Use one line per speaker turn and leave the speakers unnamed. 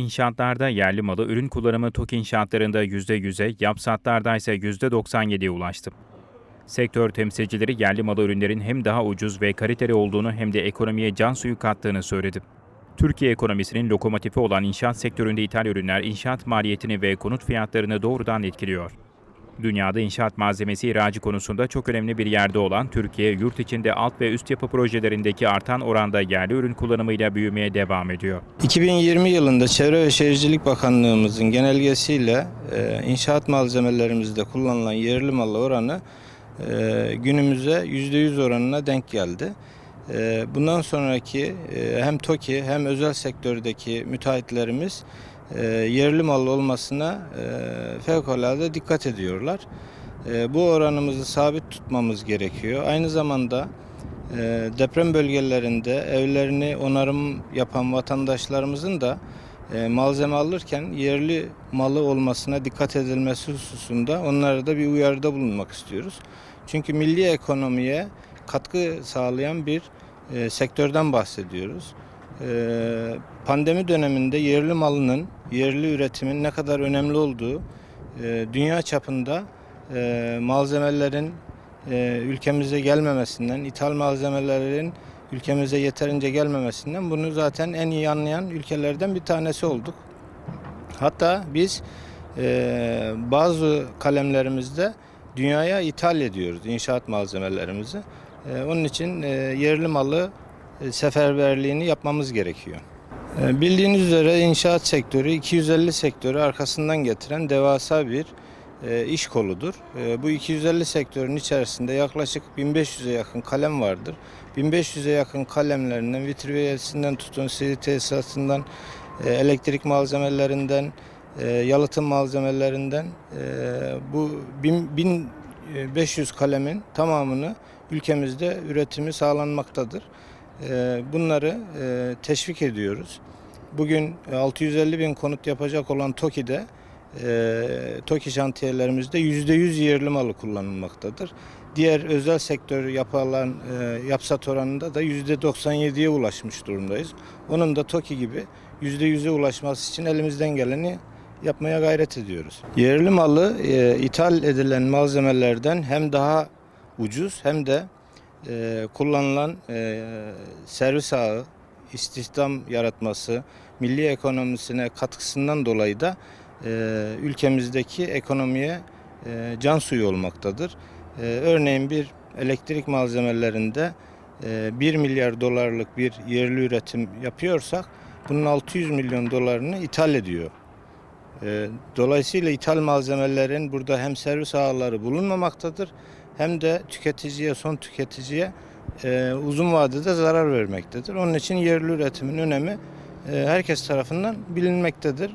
İnşaatlarda yerli malı ürün kullanımı TOK inşaatlarında %100'e, yapsatlarda ise %97'ye ulaştı. Sektör temsilcileri yerli malı ürünlerin hem daha ucuz ve kaliteli olduğunu hem de ekonomiye can suyu kattığını söyledi. Türkiye ekonomisinin lokomotifi olan inşaat sektöründe ithal ürünler inşaat maliyetini ve konut fiyatlarını doğrudan etkiliyor. Dünyada inşaat malzemesi ihracı konusunda çok önemli bir yerde olan Türkiye, yurt içinde alt ve üst yapı projelerindeki artan oranda yerli ürün kullanımıyla büyümeye devam ediyor.
2020 yılında Çevre ve Şehircilik Bakanlığımızın genelgesiyle e, inşaat malzemelerimizde kullanılan yerli malı oranı e, günümüze %100 oranına denk geldi. E, bundan sonraki hem TOKİ hem özel sektördeki müteahhitlerimiz e, yerli mal olmasına e, fevkalade dikkat ediyorlar. E, bu oranımızı sabit tutmamız gerekiyor. Aynı zamanda e, deprem bölgelerinde evlerini onarım yapan vatandaşlarımızın da e, malzeme alırken yerli malı olmasına dikkat edilmesi hususunda onlara da bir uyarıda bulunmak istiyoruz. Çünkü milli ekonomiye katkı sağlayan bir sektörden bahsediyoruz. E, pandemi döneminde yerli malının, yerli üretimin ne kadar önemli olduğu e, dünya çapında e, malzemelerin e, ülkemize gelmemesinden, ithal malzemelerin ülkemize yeterince gelmemesinden bunu zaten en iyi anlayan ülkelerden bir tanesi olduk. Hatta biz bazı kalemlerimizde dünyaya ithal ediyoruz inşaat malzemelerimizi. Onun için yerli malı seferberliğini yapmamız gerekiyor. E, Bildiğiniz üzere inşaat sektörü 250 sektörü arkasından getiren devasa bir e, iş koludur. E, Bu 250 sektörün içerisinde yaklaşık 1500'e yakın kalem vardır. 1500'e yakın kalemlerinden vitriyesinden tutun, sivri tesisatından, e, elektrik malzemelerinden, e, yalıtım malzemelerinden e, bu bin- 1500 kalemin tamamını ülkemizde üretimi sağlanmaktadır. E, Bunları e, teşvik ediyoruz. Bugün 650 bin konut yapacak olan TOKİ'de e, TOKİ şantiyelerimizde %100 yerli malı kullanılmaktadır. Diğer özel sektör yapılan e, yapsat oranında da %97'ye ulaşmış durumdayız. Onun da TOKİ gibi %100'e ulaşması için elimizden geleni yapmaya gayret ediyoruz. Yerli malı e, ithal edilen malzemelerden hem daha ucuz hem de e, kullanılan e, servis ağı, istihdam yaratması, milli ekonomisine katkısından dolayı da e, ülkemizdeki ekonomiye e, can suyu olmaktadır. E, örneğin bir elektrik malzemelerinde e, 1 milyar dolarlık bir yerli üretim yapıyorsak bunun 600 milyon dolarını ithal ediyor. E, Dolayısıyla ithal malzemelerin burada hem servis ağları bulunmamaktadır hem de tüketiciye, son tüketiciye e, uzun vadede zarar vermektedir. Onun için yerli üretimin önemi e, herkes tarafından bilinmektedir.